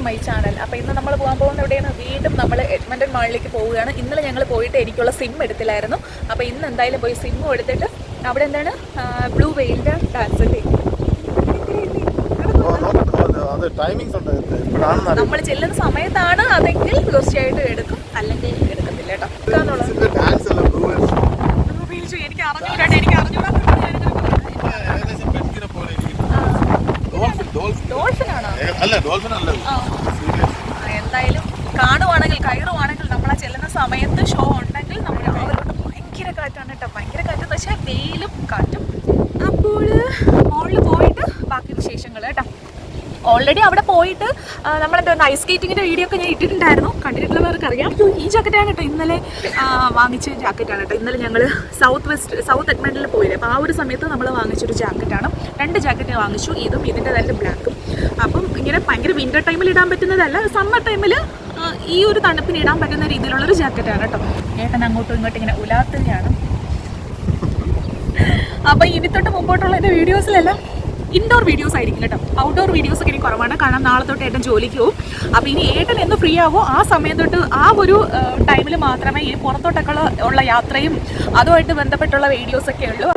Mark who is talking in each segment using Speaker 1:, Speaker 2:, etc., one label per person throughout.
Speaker 1: To my channel. അപ്പോൾ ഇന്ന് നമ്മൾ പോകാൻ പോകുന്ന എവിടെയാണ്? വീണ്ടും നമ്മൾ എഡ്മണ്ടൻ മാളിലേക്ക് പോവുകയാണ്. ഇന്നലെ ഞങ്ങൾ പോയിട്ട് എനിക്കുള്ള സിം എടുത്തില്ലായിരുന്നു. അപ്പോൾ ഇന്ന് എന്തായാലും പോയി സിമ്മും എടുത്തിട്ട് അവിടെ എന്താണ്? ബ്ലൂ വെയിലിന്റെ ഡാൻസ് അല്ലേ? നമ്മൾ ചെല്ലുന്ന സമയത്താണ് അതെങ്കിൽ തീർച്ചയായിട്ടും എടുക്കും. അല്ലെങ്കിൽ എടുക്കത്തില്ല കേട്ടോ. എനിക്ക് അറിഞ്ഞൂടാ എനിക്ക് അറിഞ്ഞൂടാ.
Speaker 2: ഡോൾഫിൻ
Speaker 1: ആണോ?
Speaker 2: അല്ല ഡോൾഫിൻ അല്ല
Speaker 1: ആ
Speaker 2: സീരിയസ്
Speaker 1: ആ, എന്തായാലും കാണുവാണെങ്കിൽ കയറുവാണെങ്കിൽ നമ്മൾ ആ ചെല്ലുന്ന സമയത്ത് ഷോ ഉണ്ടെങ്കിൽ നമ്മൾ ഭയങ്കര കാറ്റാണ് കേട്ടോ ഭയങ്കര കാറ്റ് വെച്ചാൽ വെയിലും കാറ്റും. അപ്പോൾ മോളിൽ പോയിട്ട് ബാക്കി വിശേഷങ്ങൾ കേട്ടോ ഓൾറെഡി അവിടെ പോയിട്ട് നമ്മളെന്താ നമ്മളെന്താ ഐസ് സ്കേറ്റിങ്ങിന്റെ വീഡിയോ ഒക്കെ ഞാൻ ഇട്ടിട്ടുണ്ടായിരുന്നു. കണ്ടിട്ടുള്ളവർക്ക് അറിയാം. ഈ ജാക്കറ്റാണ് കേട്ടോ ഇന്നലെ വാങ്ങിച്ച ജാക്കറ്റാണ് കേട്ടോ ഇന്നലെ ഞങ്ങൾ സൗത്ത് വെസ്റ്റ് സൗത്ത് എഡ്മണ്ടിൽ പോയില്ലേ. അപ്പോൾ ആ ഒരു സമയത്ത് നമ്മൾ വാങ്ങിച്ചൊരു ജാക്കറ്റാണ് രണ്ട് ജാക്കറ്റ് വാങ്ങിച്ചു. ഇതും ഇതിന്റെ തന്നെ ബ്ലാക്കും അപ്പം ഇങ്ങനെ ഭയങ്കര വിന്റർ ടൈമിൽ ഇടാൻ പറ്റുന്നതല്ല. സമ്മർ ടൈമിൽ ഈ ഒരു തണുപ്പിന് ഇടാൻ പറ്റുന്ന രീതിയിലുള്ള രീതിയിലുള്ളൊരു ജാക്കറ്റാണ് കേട്ടോ. ഏട്ടൻ അങ്ങോട്ടും ഇങ്ങോട്ടും ഇങ്ങനെ ഉലാത്തുകയാണ്. അപ്പോൾ ഇനി തൊട്ട് മുമ്പോട്ടുള്ള എന്റെ വീഡിയോസിലെല്ലാം ഇൻഡോർ വീഡിയോസ് ആയിരിക്കും കേട്ടോ. ഔട്ട്ഡോർ വീഡിയോസ് ഒക്കെ ഇനി കുറവാണ്. കാരണം നാളെ തൊട്ട് ഏട്ടൻ ജോലിക്ക് പോകും അപ്പോൾ ഇനി ഏട്ടൻ എന്ന് ഫ്രീ ആവോ ആ സമയം തൊട്ട് ആ ഒരു ടൈമിൽ മാത്രമേ ഈ പുറത്തോട്ടൊക്കെ ഉള്ള- യാത്രയും അതുമായിട്ട് ബന്ധപ്പെട്ടുള്ള വീഡിയോസ് ഒക്കെ ഉള്ളൂ.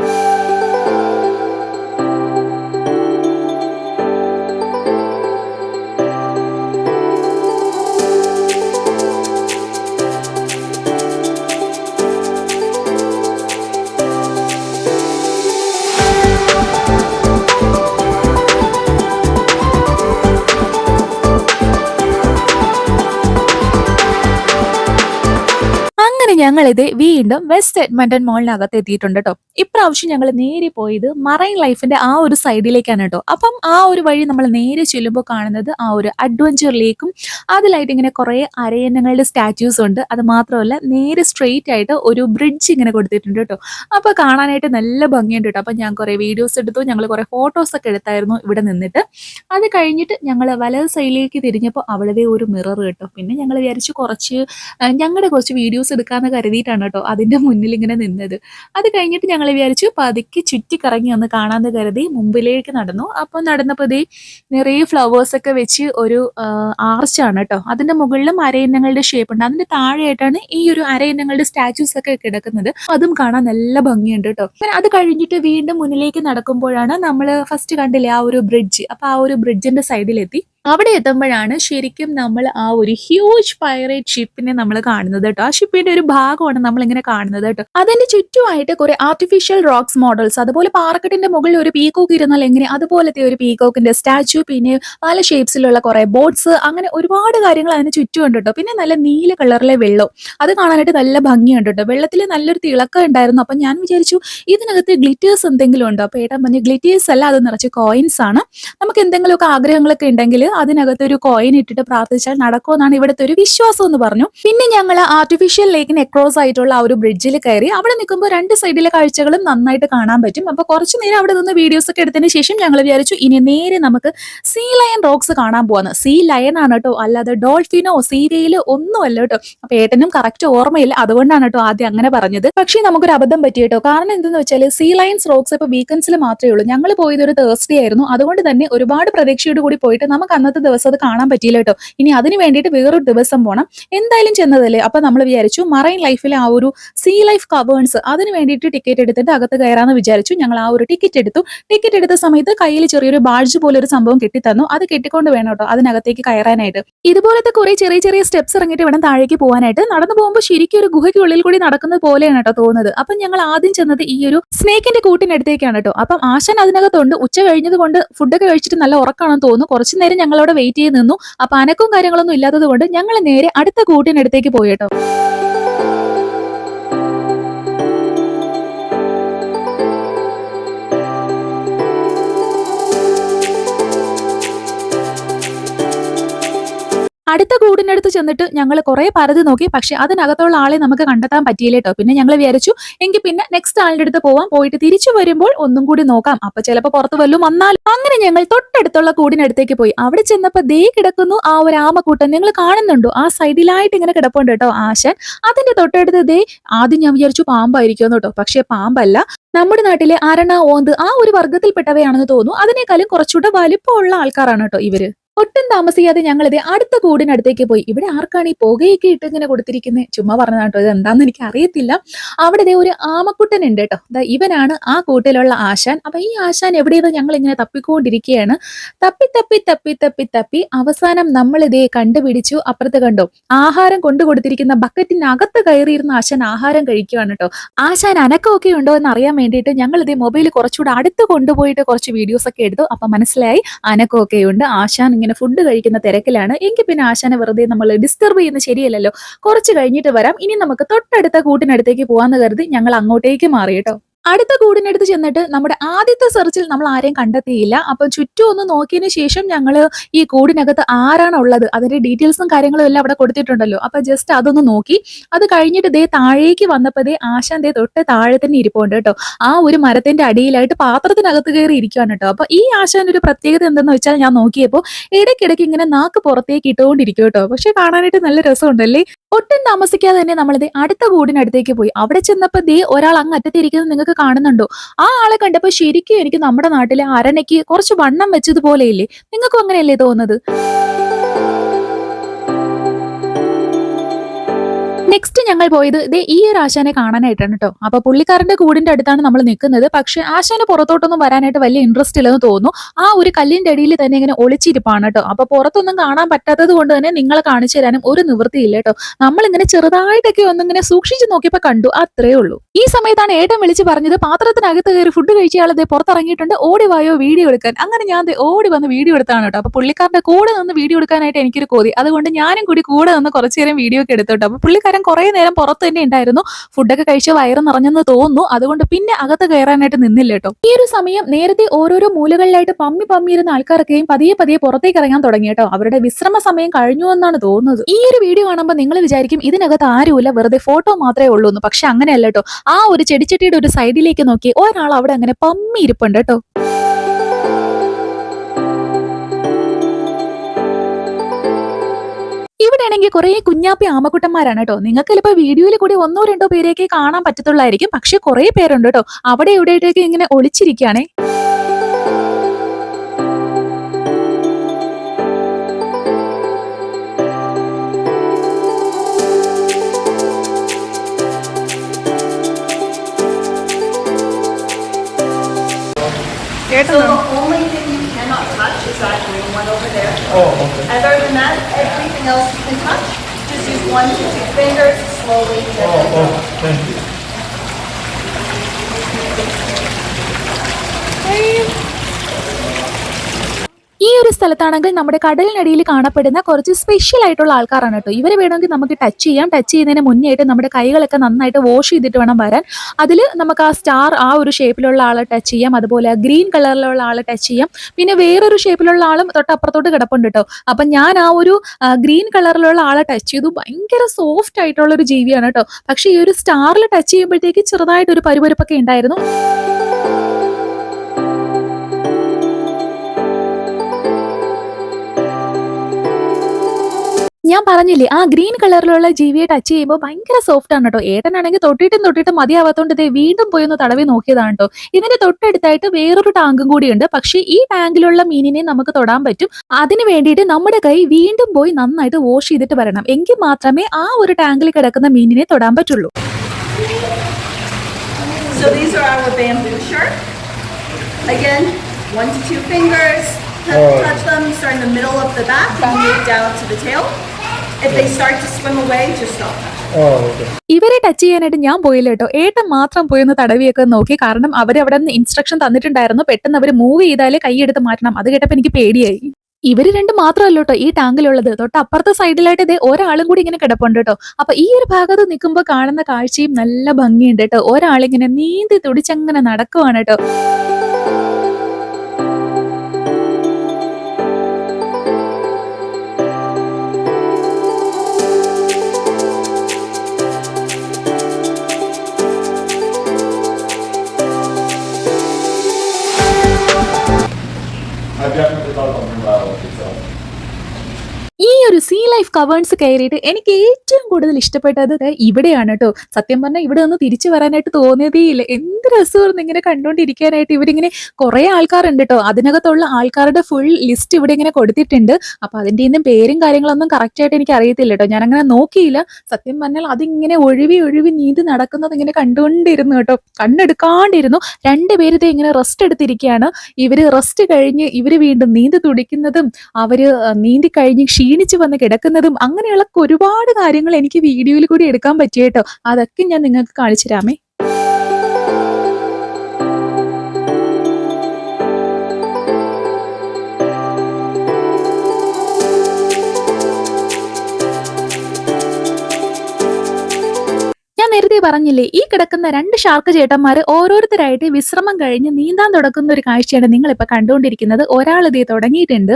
Speaker 1: അങ്ങനെ ഞങ്ങളിത് വീണ്ടും വെസ്റ്റ് എഡ്മണ്ടൻ മോളിനകത്ത് എത്തിയിട്ടുണ്ട് കേട്ടോ ഇപ്രാവശ്യം ഞങ്ങൾ നേരെ പോയത് മറൈൻ ലൈഫിന്റെ ആ ഒരു സൈഡിലേക്കാണ് കേട്ടോ അപ്പം ആ ഒരു വഴി നമ്മൾ നേരെ ചെല്ലുമ്പോൾ കാണുന്നത് ആ ഒരു അഡ്വഞ്ചർ ലേക്കും അതിലായിട്ട് ഇങ്ങനെ കുറേ അരയന്നങ്ങളുടെ സ്റ്റാച്യൂസ് ഉണ്ട്. അത് മാത്രമല്ല നേരെ സ്ട്രെയിറ്റ് ആയിട്ട് ഒരു ബ്രിഡ്ജ് ഇങ്ങനെ കൊടുത്തിട്ടുണ്ട് കേട്ടോ അപ്പോൾ കാണാനായിട്ട് നല്ല ഭംഗിയുണ്ട് കേട്ടോ അപ്പം ഞാൻ കുറേ വീഡിയോസ് എടുത്തു ഞങ്ങൾ കുറേ ഫോട്ടോസ് ഒക്കെ എടുത്തായിരുന്നു ഇവിടെ നിന്നിട്ട്. അത് കഴിഞ്ഞിട്ട് ഞങ്ങൾ വലത് സൈഡിലേക്ക് തിരിഞ്ഞപ്പോൾ അവിടെ ഒരു മിറർ കേട്ടോ പിന്നെ ഞങ്ങൾ വിചാരിച്ചു കുറച്ച് ഞങ്ങളുടെ കുറച്ച് വീഡിയോസ് എടുക്കാമെന്ന് കരുതിയിട്ടാണ് കേട്ടോ അതിന്റെ മുന്നിൽ ഇങ്ങനെ നിന്നത്. അത് കഴിഞ്ഞിട്ട് ഞങ്ങൾ വിചാരിച്ചു ചുറ്റി കറങ്ങി ഒന്ന് കാണാമെന്ന് കരുതി മുമ്പിലേക്ക് നടന്നു. അപ്പോൾ നടന്നപ്പോൾ ഇതേ നിറയെ ഫ്ലവേഴ്സ് ഒക്കെ വെച്ച് ഒരു ആർച്ചാണ് കേട്ടോ. അതിന്റെ മുകളിലും അരയിനങ്ങളുടെ ഷേപ്പ് ഉണ്ട്. അതിന്റെ താഴെയായിട്ടാണ് ഈ ഒരു അരയിനങ്ങളുടെ സ്റ്റാച്യൂസ് ഒക്കെ കിടക്കുന്നത്. അതും കാണാൻ നല്ല ഭംഗിയുണ്ട് കേട്ടോ. അത് കഴിഞ്ഞിട്ട് വീണ്ടും മുന്നിലേക്ക് നടക്കുമ്പോഴാണ് നമ്മൾ ഫസ്റ്റ് കണ്ടില്ലേ ആ ഒരു ബ്രിഡ്ജ് അപ്പോൾ ആ ഒരു ബ്രിഡ്ജിന്റെ സൈഡിലെത്തി അവിടെ എത്തുമ്പോഴാണ് ശരിക്കും നമ്മൾ ആ ഒരു ഹ്യൂജ് പൈറേറ്റ് ഷിപ്പിനെ നമ്മൾ കാണുന്നത് കേട്ടോ. ആ ഷിപ്പിന്റെ ഒരു ഭാഗമാണ് നമ്മൾ ഇങ്ങനെ കാണുന്നത് കേട്ടോ. അതിന്റെ ചുറ്റുമായിട്ട് കുറെ ആർട്ടിഫിഷ്യൽ റോക്സ് മോഡൽസ് അതുപോലെ പാർക്കറ്റിന്റെ മുകളിൽ ഒരു പീക്കോക്ക് ഇരുന്നാൽ എങ്ങനെ അതുപോലത്തെ ഒരു പീക്കോക്കിന്റെ സ്റ്റാച്ചു പിന്നെ പല ഷേപ്സിലുള്ള കുറെ ബോട്ട്സ് അങ്ങനെ ഒരുപാട് കാര്യങ്ങൾ അതിന് ചുറ്റുമുണ്ട് കേട്ടോ. പിന്നെ നല്ല നീല കളറിലെ വെള്ളം. അത് കാണാനായിട്ട് നല്ല ഭംഗിയുണ്ട് കേട്ടോ. വെള്ളത്തിൽ നല്ലൊരു തിളക്കം ഉണ്ടായിരുന്നു. അപ്പൊ ഞാൻ വിചാരിച്ചു ഇതിനകത്ത് ഗ്ലിറ്റേഴ്സ് എന്തെങ്കിലും ഉണ്ടോ? അപ്പൊ ഏട്ടാ പറഞ്ഞു ഗ്ലിറ്റേഴ്സ് അല്ല അത് നിറച്ച് കോയിൻസ് ആണ്. നമുക്ക് എന്തെങ്കിലുമൊക്കെ ആഗ്രഹങ്ങളൊക്കെ ഉണ്ടെങ്കിൽ അതിനകത്ത് ഒരു കോയിൻ ഇട്ടിട്ട് പ്രാർത്ഥിച്ചാൽ നടക്കുമെന്നാണ് ഇവിടുത്തെ ഒരു വിശ്വാസം എന്ന് പറഞ്ഞു. പിന്നെ ഞങ്ങൾ ആർട്ടിഫിഷ്യൽ ലേക്കിന് അക്രോസ് ആയിട്ടുള്ള ആ ഒരു ബ്രിഡ്ജിൽ കയറി. അവിടെ നിൽക്കുമ്പോൾ രണ്ട് സൈഡിലെ കാഴ്ചകളും നന്നായിട്ട് കാണാൻ പറ്റും. അപ്പൊ കുറച്ച് നേരം അവിടെ നിന്ന് വീഡിയോസ് ഒക്കെ എടുത്തതിന് ശേഷം ഞങ്ങൾ വിചാരിച്ചു ഇനി നേരെ നമുക്ക് സീ ലയൺ റോക്സ് കാണാൻ പോവാന്ന്. സീ ലയൺ ആണ് കേട്ടോ. അല്ലാതെ ഡോൾഫിനോ സീവയിലോ ഒന്നുമല്ല കേട്ടോ. അപ്പൊ ഏട്ടനും കറക്റ്റ് ഓർമ്മയില്ല. അതുകൊണ്ടാണ് കേട്ടോ ആദ്യം അങ്ങനെ പറഞ്ഞത്. പക്ഷേ നമുക്കൊരു അബദ്ധം പറ്റി കേട്ടോ. കാരണം എന്തെന്ന് വെച്ചാൽ സീ ലയൻസ് റോക്സ് ഇപ്പൊ വീക്കെൻഡ്സിൽ മാത്രമേ ഉള്ളൂ. ഞങ്ങൾ പോയത് ഒരു തേഴ്സ്ഡേ ആയിരുന്നു. അതുകൊണ്ട് തന്നെ ഒരുപാട് പ്രതീക്ഷയോട് കൂടി പോയിട്ട് നമുക്ക് അന്നത്തെ ദിവസം അത് കാണാൻ പറ്റിയില്ല കേട്ടോ. ഇനി അതിന് വേണ്ടിയിട്ട് വേറൊരു ദിവസം പോകണം എന്തായാലും ചെന്നതല്ലേ? അപ്പൊ നമ്മൾ വിചാരിച്ചു മറൈൻ ലൈഫിലെ ആ ഒരു സീ ലൈഫ് കവേൺസ് അതിന് വേണ്ടിയിട്ട് ടിക്കറ്റ് എടുത്തിട്ട് അകത്ത് കയറാന്ന് വിചാരിച്ചു. ഞങ്ങൾ ആ ഒരു ടിക്കറ്റ് എടുത്തു. ടിക്കറ്റ് എടുത്ത സമയത്ത് കയ്യിൽ ചെറിയൊരു ബാഡ്ജ് പോലെ ഒരു സംഭവം കെട്ടിത്തന്നു. അത് കെട്ടിക്കൊണ്ട് വേണം കേട്ടോ അതിനകത്തേക്ക് കയറാനായിട്ട്. ഇതുപോലത്തെ കുറെ ചെറിയ ചെറിയ സ്റ്റെപ്സ് ഇറങ്ങിയിട്ട് വേണം താഴേക്ക് പോകാനായിട്ട്. നടന്നു പോകുമ്പോൾ ശരിക്കും ഒരു ഗുഹയ്ക്കുള്ളിൽ കൂടി നടക്കുന്നത് പോലെയാണ് കേട്ടോ തോന്നുന്നത്. അപ്പം ഞങ്ങൾ ആദ്യം ചെന്നത് ഈ ഒരു സ്നേക്കിന്റെ കൂട്ടിനടുത്തേക്കാണ് കേട്ടോ. അപ്പം ആശാൻ അതിനകത്തുണ്ട്. ഉച്ച കഴിഞ്ഞത് കൊണ്ട് ഫുഡൊക്കെ കഴിച്ചിട്ട് നല്ല ഉറക്കാണെന്ന് തോന്നുന്നു. കുറച്ചു നേരം ഞങ്ങൾ അവിടെ വെയിറ്റ് ചെയ്ത് നിന്നു. അപ്പൊ അനക്കും കാര്യങ്ങളൊന്നും ഇല്ലാത്തത് കൊണ്ട് ഞങ്ങൾ നേരെ അടുത്ത കൂട്ടിനടുത്തേക്ക് പോയി അടുത്ത കൂടിനടുത്ത് ചെന്നിട്ട് ഞങ്ങൾ കുറെ പരതി നോക്കി. പക്ഷെ അതിനകത്തുള്ള ആളെ നമുക്ക് കണ്ടെത്താൻ പറ്റിയില്ല കേട്ടോ പിന്നെ ഞങ്ങൾ വിചാരിച്ചു എങ്കിൽ പിന്നെ നെക്സ്റ്റ് ആളിന്റെ അടുത്ത് പോവാം. പോയിട്ട് തിരിച്ചു വരുമ്പോൾ ഒന്നും കൂടി നോക്കാം. അപ്പൊ ചിലപ്പോൾ പുറത്ത് വല്ലതും വന്നാൽ അങ്ങനെ ഞങ്ങൾ തൊട്ടടുത്തുള്ള കൂടിനടുത്തേക്ക് പോയി. അവിടെ ചെന്നപ്പോ ദേ കിടക്കുന്നു ആ ഒരു ആമക്കൂട്ടം. നിങ്ങൾ കാണുന്നുണ്ടോ? ആ സൈഡിലായിട്ട് ഇങ്ങനെ കിടപ്പുണ്ട് കേട്ടോ ആശൻ. അതിന്റെ തൊട്ടടുത്ത് ദേ ആദ്യം ഞാൻ വിചാരിച്ചു പാമ്പായിരിക്കും കേട്ടോ പക്ഷെ പാമ്പല്ല. നമ്മുടെ നാട്ടിലെ അരണ ഓന്ത് ആ ഒരു വർഗത്തിൽപ്പെട്ടവയാണെന്ന് തോന്നുന്നു. അതിനേക്കാളും കുറച്ചുകൂടെ വലിപ്പമുള്ള ആൾക്കാരാണ് കേട്ടോ ഇവർ. ഒട്ടും താമസിയാതെ ഞങ്ങളിത് അടുത്ത കൂടിനടുത്തേക്ക് പോയി. ഇവിടെ ആർക്കാണ് ഈ പുകയൊക്കെ ഇട്ട് ഇങ്ങനെ കൊടുത്തിരിക്കുന്നത് ചുമ്മാ പറഞ്ഞ കേട്ടോ ഇത് എന്താണെന്ന് എനിക്ക് അറിയത്തില്ല അവിടെ ദേ ഒരു ആമക്കുട്ടൻ ഉണ്ട് കേട്ടോ ഇവനാണ് ആ കൂട്ടിലുള്ള ആശാൻ. അപ്പൊ ഈ ആശാൻ എവിടെയാണ് ഞങ്ങൾ ഇങ്ങനെ തപ്പിക്കൊണ്ടിരിക്കുകയാണ്. തപ്പി തപ്പി തപ്പി തപ്പി തപ്പി അവസാനം നമ്മൾ ഇതേ കണ്ടുപിടിച്ചു. അപ്പുറത്ത് കണ്ടോ ആഹാരം കൊണ്ടു കൊടുത്തിരിക്കുന്ന ബക്കറ്റിനകത്ത് കയറിയിരുന്ന ആശാൻ ആഹാരം കഴിക്കുകയാണ് കേട്ടോ. ആശാൻ അനക്കമൊക്കെ ഉണ്ടോ എന്ന് അറിയാൻ വേണ്ടിയിട്ട് ഞങ്ങൾ ഇതേ മൊബൈൽ കുറച്ചുകൂടെ അടുത്ത് കൊണ്ടുപോയിട്ട് കുറച്ച് വീഡിയോസ് ഒക്കെ എടുത്തു. അപ്പൊ മനസ്സിലായി അനക്കമൊക്കെ ഉണ്ട് ആശാൻ ഇങ്ങനെ ഫുഡ് കഴിക്കുന്ന തിരക്കിലാണ്. എങ്കിൽ പിന്നെ ആശാനെ വെറുതെ നമ്മൾ ഡിസ്റ്റർബ് ചെയ്യുന്ന ശരിയല്ലല്ലോ. കുറച്ച് കഴിഞ്ഞിട്ട് വരാം. ഇനി നമുക്ക് തൊട്ടടുത്ത കൂട്ടിനടുത്തേക്ക് പോകാന്ന് കരുതി ഞങ്ങൾ അങ്ങോട്ടേക്ക് മാറി കേട്ടോ. അടുത്ത കൂടിനടുത്ത് ചെന്നിട്ട് നമ്മുടെ ആദ്യത്തെ സെർച്ചിൽ നമ്മൾ ആരെയും കണ്ടെത്തിയില്ല. അപ്പം ചുറ്റും ഒന്ന് നോക്കിയതിന് ശേഷം ഞങ്ങൾ ഈ കൂടിനകത്ത് ആരാണ് ഉള്ളത്? അതിന്റെ ഡീറ്റെയിൽസും കാര്യങ്ങളും എല്ലാം അവിടെ കൊടുത്തിട്ടുണ്ടല്ലോ. അപ്പൊ ജസ്റ്റ് അതൊന്ന് നോക്കി. അത് കഴിഞ്ഞിട്ട് ദേ താഴേക്ക് വന്നപ്പോൾ ദേ ആശാൻ ദേ തൊട്ട് താഴെ തന്നെ ഇരിപ്പുണ്ട് കേട്ടോ. ആ ഒരു മരത്തിന്റെ അടിയിലായിട്ട് പാത്രത്തിനകത്ത് കയറി ഇരിക്കുകയാണ് കേട്ടോ. അപ്പൊ ഈ ആശാൻ ഒരു പ്രത്യേകത എന്തെന്ന് വെച്ചാൽ ഞാൻ നോക്കിയപ്പോൾ ഇടയ്ക്കിടയ്ക്ക് ഇങ്ങനെ നാക്ക് പുറത്തേക്ക് ഇട്ടുകൊണ്ടിരിക്കും കേട്ടോ. പക്ഷെ കാണാനായിട്ട് നല്ല രസമുണ്ടല്ലേ? ഒട്ടും താമസിക്കാതെ തന്നെ നമ്മളിത് അടുത്ത കൂടിനടുത്തേക്ക് പോയി. അവിടെ ചെന്നപ്പോ ദേ ഒരാൾ അങ്ങ് അറ്റത്തിരിക്കുന്നത് നിങ്ങൾക്ക് കാണുന്നുണ്ടോ? ആ ആളെ കണ്ടപ്പോ ശരിക്കും എനിക്ക് നമ്മുടെ നാട്ടിലെ അരണയ്ക്ക് കുറച്ച് വണ്ണം വെച്ചതുപോലെയില്ലേ? നിങ്ങൾക്കും അങ്ങനെയല്ലേ തോന്നുന്നത്? നെക്സ്റ്റ് ഞങ്ങൾ പോയത് ദേ ഈ ഒരു ആശാനെ കാണാനായിട്ടാണ് കേട്ടോ അപ്പൊ പുള്ളിക്കാരന്റെ കൂടിന്റെ അടുത്താണ് നമ്മൾ നിൽക്കുന്നത്. പക്ഷെ ആശാന് പുറത്തോട്ടൊന്നും വരാനായിട്ട് വലിയ ഇൻട്രസ്റ്റ് ഇല്ലെന്ന് തോന്നുന്നു. ആ ഒരു കല്ലിന്റെ അടിയിൽ തന്നെ ഇങ്ങനെ ഒളിച്ചിരിപ്പാണ് കേട്ടോ അപ്പൊ പുറത്തൊന്നും കാണാൻ പറ്റാത്തത് കൊണ്ട് തന്നെ നിങ്ങളെ കാണിച്ചു തരാനും ഒരു നിവൃത്തിയില്ല കേട്ടോ നമ്മൾ ഇങ്ങനെ ചെറുതായിട്ടൊക്കെ ഒന്നിങ്ങനെ സൂക്ഷിച്ചു നോക്കിയപ്പോ കണ്ടു അത്രേ ഉള്ളൂ. ഈ സമയത്താണ് ഏട്ടൻ വിളിച്ച് പറഞ്ഞത് പാത്രത്തിനകത്ത് കയറി ഫുഡ് കഴിച്ച പുറത്തിറങ്ങിയിട്ടുണ്ട് ഓടി വായോ വീഡിയോ എടുക്കാൻ. അങ്ങനെ ഞാൻ ഓടി വന്ന് വീഡിയോ എടുത്താണ് കേട്ടോ അപ്പൊ പുള്ളിക്കാരന്റെ കൂടെ നിന്ന് വീഡിയോ എടുക്കാനായിട്ട് എനിക്കൊരു കോതി. അതുകൊണ്ട് ഞാനും കൂടി കൂടെ നിന്ന് കുറച്ചു നേരം വീഡിയോ ഒക്കെ എടുത്തോട്ടോ അപ്പൊ പുള്ളിക്കാരൻ കുറെ നേരം പുറത്ത് തന്നെ ഉണ്ടായിരുന്നു. ഫുഡൊക്കെ കഴിച്ച് വയറ് നിറഞ്ഞെന്ന് തോന്നുന്നു. അതുകൊണ്ട് പിന്നെ അകത്ത് കയറാനായിട്ട് നിന്നില്ല കേട്ടോ. ഈ ഒരു സമയം നേരത്തെ ഓരോരോ മൂലകളിലായിട്ട് പമ്മി പമ്മിയിരുന്ന ആൾക്കാരൊക്കെയും പതിയെ പതിയെ പുറത്തേക്ക് ഇറങ്ങാൻ തുടങ്ങി കേട്ടോ. അവരുടെ വിശ്രമ സമയം കഴിഞ്ഞു എന്നാണ് തോന്നുന്നത്. ഈ ഒരു വീഡിയോ കാണുമ്പോൾ നിങ്ങൾ വിചാരിക്കും ഇതിനകത്ത് ആരുമില്ല വെറുതെ ഫോട്ടോ മാത്രമേ ഉള്ളൂ എന്ന്. പക്ഷെ അങ്ങനെയല്ല കേട്ടോ. ആ ഒരു ചെടിച്ചട്ടിയുടെ ഒരു സൈഡിലേക്ക് നോക്കി ഒരാൾ അവിടെ അങ്ങനെ പമ്മി ഇരിപ്പുണ്ട് കേട്ടോ. ഇവിടെ ആണെങ്കിൽ കുറെ കുഞ്ഞാപ്പി ആമക്കുട്ടന്മാരാണ് കേട്ടോ. നിങ്ങൾക്ക് ചിലപ്പോൾ വീഡിയോയിൽ കൂടി ഒന്നോ രണ്ടോ പേരെയൊക്കെ കാണാൻ പറ്റത്തുള്ളായിരിക്കും. പക്ഷെ കുറെ പേരുണ്ട് കേട്ടോ. അവിടെ ഇവിടെയൊക്കെ ഇങ്ങനെ ഒളിച്ചിരിക്കുകയാണേ.
Speaker 3: So Oh, okay. Other than that, everything else you can touch. Just use one to two fingers slowly. Oh, oh
Speaker 1: ഈ ഒരു സ്ഥലത്താണെങ്കിൽ നമ്മുടെ കടലിനടിയിൽ കാണപ്പെടുന്ന കുറച്ച് സ്പെഷ്യൽ ആയിട്ടുള്ള ആൾക്കാരാണ് കേട്ടോ. ഇവരെ വേണമെങ്കിൽ നമുക്ക് ടച്ച് ചെയ്യാം. ടച്ച് ചെയ്യുന്നതിന് മുന്നേ ആയിട്ട് നമ്മുടെ കൈകളൊക്കെ നന്നായിട്ട് വാഷ് ചെയ്തിട്ട് വേണം വരാൻ. അതിൽ നമുക്ക് ആ സ്റ്റാർ ആ ഒരു ഷേപ്പിലുള്ള ആളെ ടച്ച് ചെയ്യാം. അതുപോലെ ഗ്രീൻ കളറിലുള്ള ആളെ ടച്ച് ചെയ്യാം. പിന്നെ വേറൊരു ഷേപ്പിലുള്ള ആളും തൊട്ടപ്പുറത്തോട്ട് കിടപ്പുണ്ട് കേട്ടോ. അപ്പം ഞാൻ ആ ഒരു ഗ്രീൻ കളറിലുള്ള ആളെ ടച്ച് ചെയ്തു. ഭയങ്കര സോഫ്റ്റ് ആയിട്ടുള്ള ഒരു ജീവിയാണ് കേട്ടോ. പക്ഷേ ഈ ഒരു സ്റ്റാറിൽ ടച്ച് ചെയ്യുമ്പോഴത്തേക്ക് ചെറുതായിട്ടൊരു പരുപരുപ്പൊക്കെ ഉണ്ടായിരുന്നു. ഞാൻ പറഞ്ഞില്ലേ ആ ഗ്രീൻ കളറിലുള്ള ജീവിയെ ടച്ച് ചെയ്യുമ്പോൾ ഭയങ്കര സോഫ്റ്റ് ആണ് കേട്ടോ ഏട്ടനാണെങ്കിൽ തൊട്ടിട്ടും തൊട്ടിട്ടും മതിയാവാത്തോണ്ട് ഇതേ വീണ്ടും പോയി ഒന്ന് തടവി നോക്കിയതാണ് കേട്ടോ ഇതിന്റെ തൊട്ടടുത്തായിട്ട് വേറൊരു ടാങ്കും കൂടിയുണ്ട് പക്ഷേ ഈ ടാങ്കിലുള്ള മീനിനെ നമുക്ക് തൊടാൻ പറ്റും അതിന് വേണ്ടിയിട്ട് നമ്മുടെ കൈ വീണ്ടും പോയി നന്നായിട്ട് വാഷ് ചെയ്തിട്ട് വരണം എങ്കിൽ മാത്രമേ ആ ഒരു ടാങ്കിൽ കിടക്കുന്ന മീനിനെ തൊടാൻ പറ്റുള്ളൂ
Speaker 3: So these are our bamboo shark. Again, one to two fingers. Touch, touch them. Start in the middle of the back and move down to the tail. If they start to swim away, just stop.
Speaker 1: ഇവരെ touch ചെയ്യാനായിട്ട് ഞാൻ പോയില്ല കേട്ടോ. ഏട്ടൻ മാത്രം പോയി ഒന്ന് തടവിയൊക്കെ നോക്കി. കാരണം അവർ അവിടെ നിന്ന് ഇൻസ്ട്രക്ഷൻ തന്നിട്ടുണ്ടായിരുന്നു. പെട്ടെന്ന് അവർ മൂവ് ചെയ്താലേ കൈയെടുത്ത് മാറ്റണം. അത് കേട്ടപ്പോൾ എനിക്ക് പേടിയായി. ഇവർ രണ്ട് മാത്രമല്ല കേട്ടോ ഈ ടാങ്കിലുള്ളത് തൊട്ട് അപ്പുറത്തെ സൈഡിലായിട്ട് ഇതേ ഒരാളും കൂടി ഇങ്ങനെ കിടപ്പുണ്ട് കേട്ടോ. അപ്പൊ ഈ ഒരു ഭാഗത്ത് നിൽക്കുമ്പോൾ കാണുന്ന കാഴ്ചയും നല്ല ഭംഗിയുണ്ട് കേട്ടോ. ഒരാളിങ്ങനെ നീന്തി തുടിച്ചങ്ങനെ നടക്കുവാണ് കേട്ടോ. കവേൺസ് കയറിയിട്ട് എനിക്ക് ഏറ്റവും കൂടുതൽ ഇഷ്ടപ്പെട്ടത് ഇവിടെയാണ് കേട്ടോ. സത്യം പറഞ്ഞാൽ ഇവിടെ ഒന്ന് തിരിച്ചു വരാനായിട്ട് തോന്നിയതേ ഇല്ല. എന്ത് രസമായിരുന്നു ഇങ്ങനെ കണ്ടുകൊണ്ടിരിക്കാനായിട്ട് ഇവരിങ്ങനെ കുറെ ആൾക്കാരുണ്ട് കേട്ടോ. അതിനകത്തുള്ള ആൾക്കാരുടെ ഫുൾ ലിസ്റ്റ് ഇവിടെ ഇങ്ങനെ കൊടുത്തിട്ടുണ്ട്. അപ്പൊ അതിന്റെ ഒന്നും പേരും കാര്യങ്ങളൊന്നും കറക്റ്റ് ആയിട്ട് എനിക്ക് അറിയത്തില്ല കേട്ടോ. അങ്ങനെ നോക്കിയില്ല. സത്യം പറഞ്ഞാൽ അതിങ്ങനെ ഒഴിവി ഒഴിവി നീന്തി നടക്കുന്നത് ഇങ്ങനെ കണ്ടുകൊണ്ടിരുന്നു കേട്ടോ. കണ്ണെടുക്കാണ്ടിരുന്നു. രണ്ടുപേര് ദേ ഇങ്ങനെ റെസ്റ്റ് എടുത്തിരിക്കുകയാണ് ഇവർ റെസ്റ്റ് കഴിഞ്ഞ് ഇവർ വീണ്ടും നീന്തി തുടിക്കുന്നതും അവർ നീന്തി കഴിഞ്ഞ് ക്ഷീണിച്ച് വന്ന് കിടക്കുന്നതും അങ്ങനെയുള്ള ഒരുപാട് കാര്യങ്ങൾ എനിക്ക് വീഡിയോയിൽ കൂടി എടുക്കാൻ പറ്റിയ കേട്ടോ അതൊക്കെ ഞാൻ നിങ്ങൾക്ക് കാണിച്ചു തരാമേ. പറഞ്ഞില്ലേ ഈ കിടക്കുന്ന രണ്ട് ഷാർക്ക് ചേട്ടന്മാർ ഓരോരുത്തരായിട്ട് വിശ്രമം കഴിഞ്ഞ് നീന്താൻ തുടക്കുന്ന ഒരു കാഴ്ചയാണ് നിങ്ങൾ ഇപ്പൊ കണ്ടുകൊണ്ടിരിക്കുന്നത്. ഒരാൾ ഇതേ തുടങ്ങിയിട്ടുണ്ട്.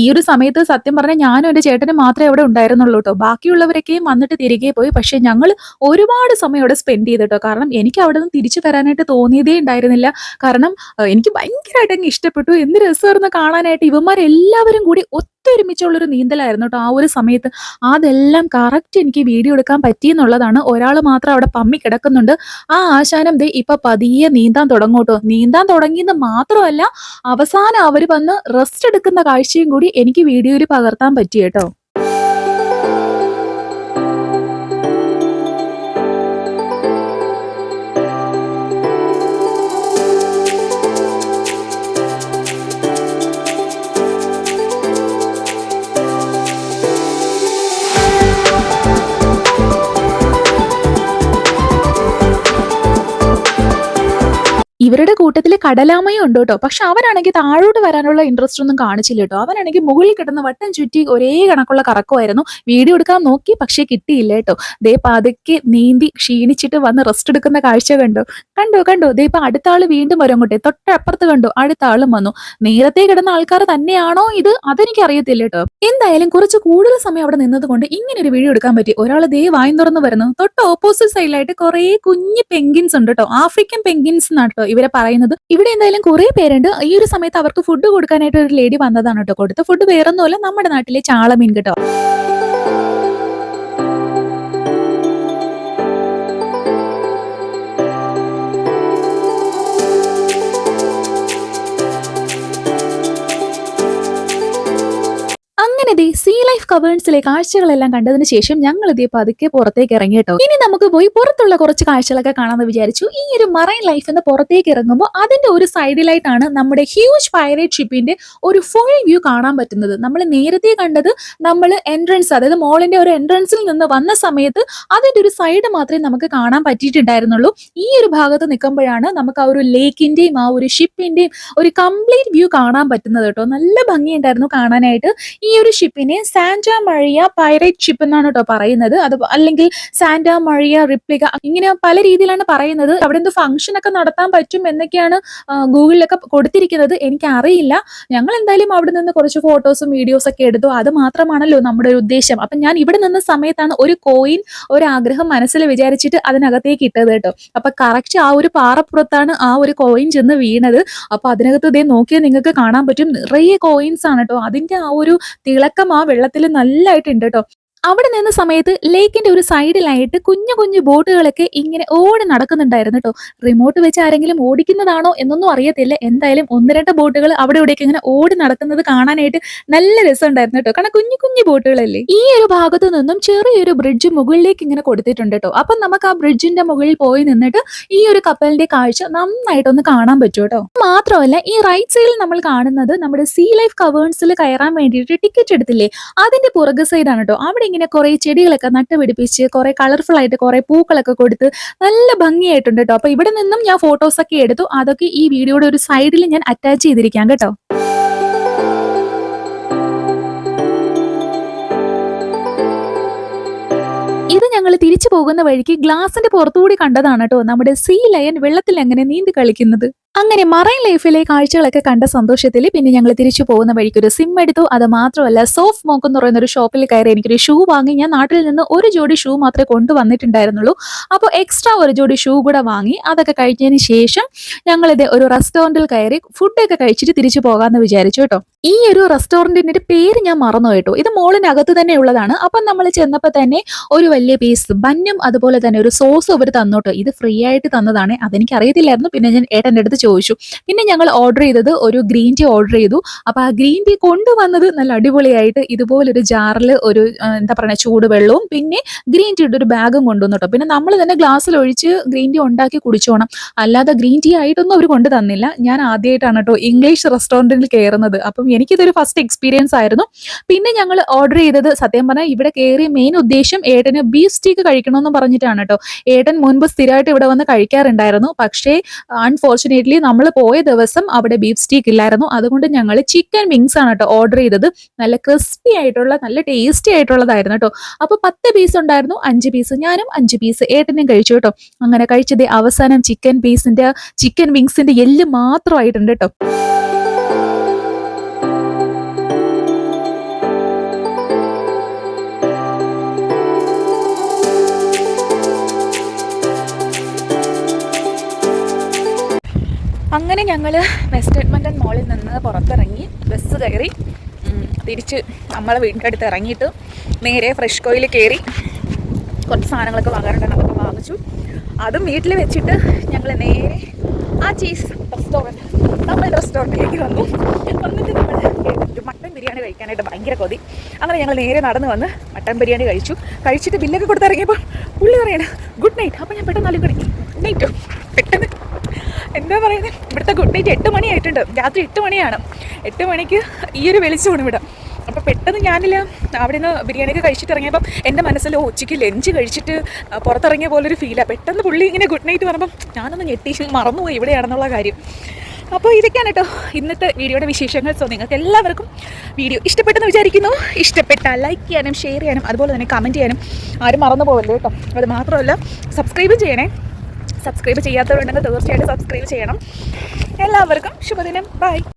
Speaker 1: ഈ ഒരു സമയത്ത് സത്യം പറഞ്ഞാൽ ഞാനും എന്റെ ചേട്ടനും മാത്രമേ അവിടെ ഉണ്ടായിരുന്നുള്ളൂ കേട്ടോ ബാക്കിയുള്ളവരൊക്കെയും വന്നിട്ട് തിരികെ പോയി. പക്ഷേ ഞങ്ങൾ ഒരുപാട് സമയം അവിടെ സ്പെൻഡ് ചെയ്തിട്ടോ കാരണം എനിക്ക് അവിടെ നിന്ന് തിരിച്ചു വരാനായിട്ട് തോന്നിയതേ ഉണ്ടായിരുന്നില്ല. കാരണം എനിക്ക് ഭയങ്കരമായിട്ട് അങ്ങ് ഇഷ്ടപ്പെട്ടു. എന്ത് രസമായിരുന്നു കാണാനായിട്ട്. ഇവന്മാരെല്ലാവരും കൂടി ഒത്തൊരുമിച്ചുള്ളൊരു നീന്തലായിരുന്നു കേട്ടോ ആ ഒരു സമയത്ത്. അതെല്ലാം കറക്റ്റ് എനിക്ക് വീഡിയോ എടുക്കാൻ പറ്റിയെന്നുള്ളതാണ്. ഒരാൾ മാത്രം അവിടെ പമ്മി കിടക്കുന്നുണ്ട്. ആ ആശാനം ദേ ഇപ്പൊ പതിയെ നീന്താൻ തുടങ്ങൂട്ടോ നീന്താൻ തുടങ്ങിയെന്ന് മാത്രമല്ല അവസാനം അവർ വന്ന് റെസ്റ്റ് എടുക്കുന്ന കാഴ്ചയും കൂടി എനിക്ക് വീഡിയോയിൽ പകർത്താൻ പറ്റി കേട്ടോ ഇവരുടെ കൂട്ടത്തിൽ കടലാമയും ഉണ്ട് കേട്ടോ. പക്ഷെ അവനാണെങ്കിൽ താഴോട്ട് വരാനുള്ള ഇൻട്രസ്റ്റ് ഒന്നും കാണിച്ചില്ല കേട്ടോ. അവനാണെങ്കിൽ മുകളിൽ കിടന്ന് വട്ടം ചുറ്റി ഒരേ കണക്കുള്ള കറക്കമായിരുന്നു. വീഡിയോ എടുക്കാൻ നോക്കി പക്ഷേ കിട്ടിയില്ല കേട്ടോ. ദേ പതുക്കെ നീന്തി ക്ഷീണിച്ചിട്ട് വന്ന് റെസ്റ്റ് എടുക്കുന്ന കാഴ്ച കണ്ടോ. കണ്ടോ കണ്ടോ. ദേ ഇപ്പൊ അടുത്ത ആൾ വീണ്ടും വരും കൊട്ടെ തൊട്ടപ്പുറത്ത് കണ്ടോ അടുത്ത ആളും വന്നു. നേരത്തെ കിടന്ന ആൾക്കാർ തന്നെയാണോ ഇത്? അതെനിക്ക് അറിയത്തില്ല കേട്ടോ. എന്തായാലും കുറച്ച് കൂടുതൽ സമയം അവിടെ നിന്നത് കൊണ്ട് ഇങ്ങനെ ഒരു വീഡിയോ എടുക്കാൻ പറ്റി. ഒരാൾ ദേ വായും തുറന്ന് വരുന്നു. തൊട്ട് ഓപ്പോസിറ്റ് സൈഡിലായിട്ട് കുറെ കുഞ്ഞു പെങ്കിൻസ് ഉണ്ട് കേട്ടോ. ആഫ്രിക്കൻ പെങ്കിൻസ് എന്നാണ് കേട്ടോ ഇവരെ പറയുന്നത്. ഇവിടെ എന്തായാലും കുറെ പേരുണ്ട്. ഈ ഒരു സമയത്ത് അവർക്ക് ഫുഡ് കൊടുക്കാനായിട്ട് ഒരു ലേഡി വന്നതാണ് കേട്ടോ കൊടുത്ത് ഫുഡ് വേറൊന്നുമല്ല നമ്മുടെ നാട്ടിലെ ചാളമീൻ കേട്ടോ. അങ്ങനെ ദേ സീ ലൈഫ് കവേൺസിലെ കാഴ്ചകളെല്ലാം കണ്ടതിന് ശേഷം ഞങ്ങൾ ഇതേ പതുക്കെ പുറത്തേക്ക് ഇറങ്ങി കേട്ടോ. ഇനി നമുക്ക് പോയി പുറത്തുള്ള കുറച്ച് കാഴ്ചകളൊക്കെ കാണാമെന്ന് വിചാരിച്ചു. ഈ ഒരു മറൈൻ ലൈഫ് എന്ന് പുറത്തേക്ക് ഇറങ്ങുമ്പോൾ അതിന്റെ ഒരു സൈഡിലായിട്ടാണ് നമ്മുടെ ഹ്യൂജ് പൈറേറ്റ് ഷിപ്പിന്റെ ഒരു ഫുൾ വ്യൂ കാണാൻ പറ്റുന്നത്. നമ്മൾ നേരത്തെ കണ്ടത് നമ്മൾ എൻട്രൻസ് അതായത് മോളിന്റെ ഒരു എൻട്രൻസിൽ നിന്ന് വന്ന സമയത്ത് അതിന്റെ ഒരു സൈഡ് മാത്രമേ നമുക്ക് കാണാൻ പറ്റിയിട്ടുണ്ടായിരുന്നുള്ളൂ. ഈ ഒരു ഭാഗത്ത് നിൽക്കുമ്പോഴാണ് നമുക്ക് ആ ഒരു ലേക്കിന്റെയും ആ ഒരു ഷിപ്പിന്റെയും ഒരു കംപ്ലീറ്റ് വ്യൂ കാണാൻ പറ്റുന്നത് കേട്ടോ. നല്ല ഭംഗിയുണ്ടായിരുന്നു കാണാനായിട്ട്. ഈ ഷിപ്പിനെ സാന്റ മഴിയ പൈറേറ്റ് ഷിപ്പ് എന്നാണ് കേട്ടോ പറയുന്നത്. അത് അല്ലെങ്കിൽ സാന്റ മഴിയ റിപ്ലിക ഇങ്ങനെ പല രീതിയിലാണ് പറയുന്നത്. അവിടെ എന്തോ ഫംഗ്ഷൻ ഒക്കെ നടത്താൻ പറ്റും എന്നൊക്കെയാണ് ഗൂഗിളിലൊക്കെ കൊടുത്തിരിക്കുന്നത്. എനിക്ക് അറിയില്ല ഞങ്ങൾ എന്തായാലും അവിടെ നിന്ന് കുറച്ച് ഫോട്ടോസും വീഡിയോസ് ഒക്കെ എടുത്തു. അത് മാത്രമാണല്ലോ നമ്മുടെ ഒരു ഉദ്ദേശം. അപ്പൊ ഞാൻ ഇവിടെ നിന്ന സമയത്താണ് ഒരു കോയിൻ ഒരു ആഗ്രഹം മനസ്സിൽ വിചാരിച്ചിട്ട് അതിനകത്തേക്ക് ഇട്ടത് കേട്ടോ അപ്പൊ കറക്റ്റ് ആ ഒരു പാറപ്പുറത്താണ് ആ ഒരു കോയിൻ ചെന്ന് വീണത്. അപ്പൊ അതിനകത്ത് ഇതേ നോക്കിയാൽ നിങ്ങൾക്ക് കാണാൻ പറ്റും. നിറയെ കോയിൻസ് ആണ് കേട്ടോ അതിന്റെ ആ ഒരു തിളക്കം ആ വെള്ളത്തിൽ നല്ലതായിട്ടുണ്ട് കേട്ടോ അവിടെ നിന്ന സമയത്ത് ലേക്കിന്റെ ഒരു സൈഡിലായിട്ട് കുഞ്ഞു കുഞ്ഞു ബോട്ടുകളൊക്കെ ഇങ്ങനെ ഓടി നടക്കുന്നുണ്ടായിരുന്നു കേട്ടോ റിമോട്ട് വെച്ച് ആരെങ്കിലും ഓടിക്കുന്നതാണോ എന്നൊന്നും അറിയത്തില്ല. എന്തായാലും ഒന്ന് രണ്ട് ബോട്ടുകൾ അവിടെ ഇവിടെയൊക്കെ ഇങ്ങനെ ഓടി നടക്കുന്നത് കാണാനായിട്ട് നല്ല രസമുണ്ടായിരുന്നു കേട്ടോ കാരണം കുഞ്ഞു കുഞ്ഞു ബോട്ടുകളല്ലേ? ഈ ഒരു ഭാഗത്തു നിന്നും ചെറിയൊരു ബ്രിഡ്ജ് മുകളിലേക്ക് ഇങ്ങനെ കൊടുത്തിട്ടുണ്ട് കേട്ടോ അപ്പം നമുക്ക് ആ ബ്രിഡ്ജിന്റെ മുകളിൽ പോയി നിന്നിട്ട് ഈ ഒരു കപ്പലിന്റെ കാഴ്ച നന്നായിട്ടൊന്ന് കാണാൻ പറ്റും കേട്ടോ മാത്രമല്ല ഈ റൈറ്റ് സൈഡിൽ നമ്മൾ കാണുന്നത് നമ്മുടെ സീ ലൈഫ് കവേൺസിൽ കയറാൻ വേണ്ടിയിട്ട് ടിക്കറ്റ് എടുത്തില്ലേ? അതിന്റെ പുറകു സൈഡാണ് കേട്ടോ അവിടെ ഇങ്ങനെ കുറെ ചെടികളൊക്കെ നട്ടുപിടിപ്പിച്ച് കുറെ കളർഫുൾ ആയിട്ട് കുറെ പൂക്കളൊക്കെ കൊടുത്ത് നല്ല ഭംഗിയായിട്ടുണ്ട് കേട്ടോ അപ്പൊ ഇവിടെ നിന്നും ഞാൻ ഫോട്ടോസ് ഒക്കെ എടുത്തു. അതൊക്കെ ഈ വീഡിയോയുടെ ഒരു സൈഡിൽ ഞാൻ അറ്റാച്ച് ചെയ്തിരിക്കാം കേട്ടോ. ഇത് ഞങ്ങൾ തിരിച്ചു പോകുന്ന വഴിക്ക് ഗ്ലാസിന്റെ പുറത്തുകൂടി കണ്ടതാണ് കേട്ടോ നമ്മുടെ സീ ലയൻ വെള്ളത്തിൽ എങ്ങനെ നീന്തി കളിക്കുന്നത്. അങ്ങനെ മറൈൻ ലൈഫിലെ കാഴ്ചകളൊക്കെ കണ്ട സന്തോഷത്തിൽ പിന്നെ ഞങ്ങൾ തിരിച്ചു പോകുന്ന വഴിക്ക് ഒരു സിം എടുത്തു. അത് മാത്രമല്ല സോഫ് മോക്ക് എന്ന് പറയുന്ന ഒരു ഷോപ്പിൽ കയറി എനിക്കൊരു ഷൂ വാങ്ങി. ഞാൻ നാട്ടിൽ നിന്ന് ഒരു ജോഡി ഷൂ മാത്രമേ കൊണ്ടുവന്നിട്ടുണ്ടായിരുന്നുള്ളൂ. അപ്പോൾ എക്സ്ട്രാ ഒരു ജോഡി ഷൂ കൂടെ വാങ്ങി. അതൊക്കെ കഴിച്ചതിന് ശേഷം ഞങ്ങളിത് ഒരു റെസ്റ്റോറന്റിൽ കയറി ഫുഡൊക്കെ കഴിച്ചിട്ട് തിരിച്ചു പോകാമെന്ന് വിചാരിച്ചു കേട്ടോ. ഈ ഒരു റെസ്റ്റോറന്റിന്റെ പേര് ഞാൻ മറന്നു കേട്ടോ. ഇത് മോളിനകത്ത് തന്നെ ഉള്ളതാണ്. അപ്പം നമ്മൾ ചെന്നപ്പോൾ തന്നെ ഒരു വലിയ പീസ് ബന്നും അതുപോലെ തന്നെ ഒരു സോസ് അവർ തന്നോട്ടോ ഇത് ഫ്രീ ആയിട്ട് തന്നതാണ്. അതെനിക്ക് അറിയത്തില്ലായിരുന്നു പിന്നെ ഞാൻ ഏട്ടന്റെ അടുത്ത് ചോദിച്ചു. പിന്നെ ഞങ്ങൾ ഓർഡർ ചെയ്തത് ഒരു ഗ്രീൻ ടീ ഓർഡർ ചെയ്തു. അപ്പോൾ ആ ഗ്രീൻ ടീ കൊണ്ടുവന്നത് നല്ല അടിപൊളിയായിട്ട് ഇതുപോലൊരു ജാറിൽ ഒരു എന്താ പറയുക ചൂടുവെള്ളവും പിന്നെ ഗ്രീൻ ടീയുടെ ഒരു ബാഗും കൊണ്ടുവന്നു കേട്ടോ പിന്നെ നമ്മൾ തന്നെ ഗ്ലാസ്സിൽ ഒഴിച്ച് ഗ്രീൻ ടീ ഉണ്ടാക്കി കുടിച്ചോണം. അല്ലാതെ ഗ്രീൻ ടീ ആയിട്ടൊന്നും അവർ കൊണ്ടു തന്നില്ല. ഞാൻ ആദ്യമായിട്ടാണ് കേട്ടോ ഇംഗ്ലീഷ് റെസ്റ്റോറന്റിൽ കയറുന്നത് അപ്പം എനിക്കിതൊരു ഫസ്റ്റ് എക്സ്പീരിയൻസ് ആയിരുന്നു. പിന്നെ ഞങ്ങൾ ഓർഡർ ചെയ്തത് സത്യം പറഞ്ഞാൽ ഇവിടെ കയറിയ മെയിൻ ഉദ്ദേശം ഏട്ടന് ബീഫ് സ്റ്റീക്ക് കഴിക്കണമെന്ന് പറഞ്ഞിട്ടാണ് കേട്ടോ ഏട്ടൻ മുൻപ് സ്ഥിരമായിട്ട് ഇവിടെ വന്ന് കഴിക്കാറുണ്ടായിരുന്നു. പക്ഷേ അൺഫോർച്ചുനേറ്റ്ലി നമ്മൾ പോയ ദിവസം അവിടെ ബീഫ് സ്റ്റീക്ക് ഇല്ലായിരുന്നു. അതുകൊണ്ട് ഞങ്ങൾ ചിക്കൻ വിങ്സ് ആണ് കേട്ടോ ഓർഡർ ചെയ്തത്. നല്ല ക്രിസ്പി ആയിട്ടുള്ള നല്ല ടേസ്റ്റി ആയിട്ടുള്ളതായിരുന്നു കേട്ടോ. അപ്പോൾ പത്ത് പീസ് ഉണ്ടായിരുന്നു. അഞ്ച് പീസ് ഞാനും അഞ്ച് പീസ് ഏട്ടനും കഴിച്ചു കേട്ടോ. അങ്ങനെ കഴിച്ചത് അവസാനം ചിക്കൻ പീസിന്റെ ചിക്കൻ വിങ്സിന്റെ എല്ല് മാത്രമായിട്ടുണ്ട് കേട്ടോ. അങ്ങനെ ഞങ്ങൾ വെസ്റ്റ് എഡ്മണ്ടൺ മോളിൽ നിന്ന് പുറത്തിറങ്ങി ബസ് കയറി. തിരിച്ച് നമ്മളെ വീടിന്റെ അടുത്ത് ഇറങ്ങിയിട്ട് നേരെ ഫ്രഷ് കോയിൽ കയറി. കുറച്ച് സാധനങ്ങളൊക്കെ വാങ്ങാനുണ്ടെന്ന് അതൊക്കെ വാങ്ങിച്ചു. അതും വീട്ടിൽ വെച്ചിട്ട് ഞങ്ങൾ നേരെ ആ ചീസ് റെസ്റ്റോറന്റ് നമ്മൾ റെസ്റ്റോറന്റിലേക്ക് വന്നു. വന്നിട്ട് നമ്മൾ മട്ടൻ ബിരിയാണി കഴിക്കാനായിട്ട് ഭയങ്കര കൊതി. അങ്ങനെ ഞങ്ങൾ നേരെ നടന്ന് വന്ന് മട്ടൻ ബിരിയാണി കഴിച്ചു. കഴിച്ചിട്ട് ബില്ലൊക്കെ കൊടുത്തിറങ്ങിയപ്പോൾ പുള്ളി പറയണ ഗുഡ് നൈറ്റ് അപ്പോൾ ഞാൻ പെട്ടെന്ന് അലുകടി ഗുഡ് നൈറ്റോ എന്താ പറയുന്നത് ഇവിടുത്തെ ഗുഡ് നൈറ്റ് എട്ട് മണിയായിട്ടുണ്ട് രാത്രി എട്ട് മണിയാണ്. എട്ട് മണിക്ക് ഈ ഒരു വെളിച്ചമാണ് ഇവിടെ. അപ്പോൾ പെട്ടെന്ന് ഞാനില്ല അവിടെ നിന്ന് ബിരിയാണിയൊക്കെ കഴിച്ചിട്ട് ഇറങ്ങിയപ്പം എന്റെ മനസ്സിൽ "ഓ, ഉച്ചയ്ക്ക് ലഞ്ച് കഴിച്ചിട്ട് പുറത്തിറങ്ങിയ പോലൊരു ഫീലാണ് പെട്ടെന്ന് പുള്ളി ഇങ്ങനെ ഗുഡ് നൈറ്റ് പറയുമ്പം ഞാനൊന്ന് ഞെട്ടി മറന്നുപോയി ഇവിടെയാണെന്നുള്ള കാര്യം. അപ്പോൾ ഇതൊക്കെയാണ് കേട്ടോ ഇന്നത്തെ വീഡിയോയുടെ വിശേഷങ്ങൾ. സോ നിങ്ങൾക്ക് എല്ലാവർക്കും വീഡിയോ ഇഷ്ടപ്പെട്ടെന്ന് വിചാരിക്കുന്നു. ഇഷ്ടപ്പെട്ടാൽ ലൈക്ക് ചെയ്യാനും ഷെയർ ചെയ്യാനും അതുപോലെ തന്നെ കമന്റ് ചെയ്യാനും ആരും മറന്നു പോകല്ലേ കേട്ടോ. അത് മാത്രമല്ല സബ്സ്ക്രൈബും ചെയ്യണേ. സബ്സ്ക്രൈബ് ചെയ്യാത്തവരുണ്ടെങ്കിൽ തീർച്ചയായിട്ടും സബ്സ്ക്രൈബ് ചെയ്യണം. എല്ലാവർക്കും ശുഭദിനം. ബൈ